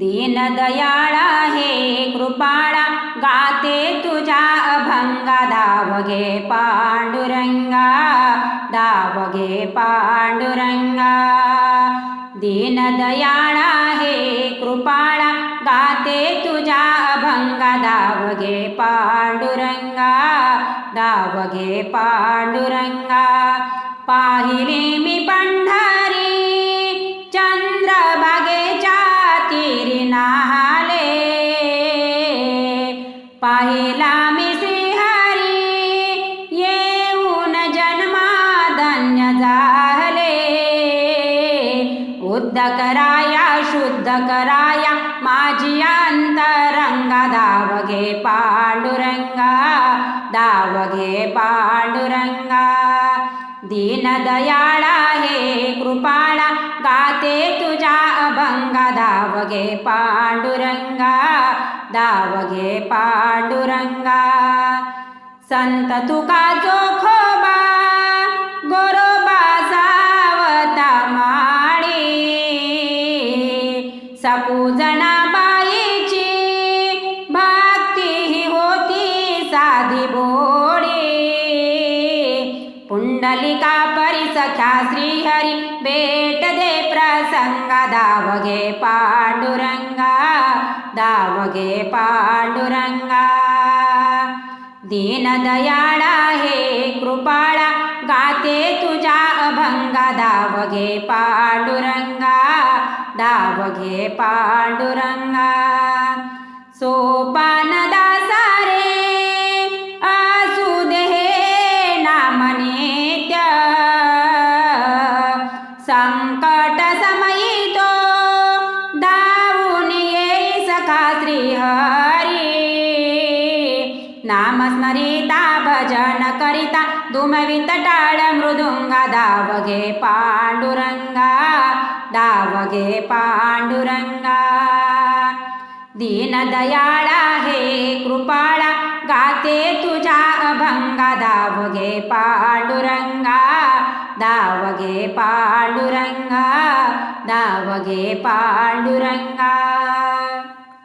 दीनदयाळा हे कृपाळा गाते तुझ्या अभंगा. धावगे पांडुरंगा धावगे पांडुरंगा. दीनदयाळा हे कृपाळा गाते तुझ्या अभंगा. धावगे पांडुरंगा धावगे पांडुरंगा. पाहिले पाहिला मी श्रीहरी येऊन जन्मा धन्य झाले उद्ध कराया शुद्ध कराया माझी अंतरंगा धावगे पांडुरंगा धावगे पांडुरंगा. दीनदयाळा हे कृपाळा गाते तुझ्या अभंगा धावगे पांडुरंगा धावगे पांडुरंगा संत तुका जोखोबा गोरोबा सावता माळी सपूजना बाईची भक्ती ही होती साधी बोडी पुंडलिका परिसख्या श्रीहरी भेट दे प्रसंगा धावगे पांडुरंगा दावगे पांडुरंगा. दीनदयाळा हे कृपाळा गाते तुझ्या अभंगा धावगे पांडुरंगा दावगे पांडुरंगा. सोपानदा संकट समयी तो धावून ये सखा श्रीहरी। नामस्मरिता भजन करिता दुमवित टाळ मृदुंगा दावगे पांडुरंगा दावगे पांडुरंगा। दीनदयाळा हे कृपाळ धावगे पांडुरंगा धावगे पांडुरंगा धावगे पांडुरंगा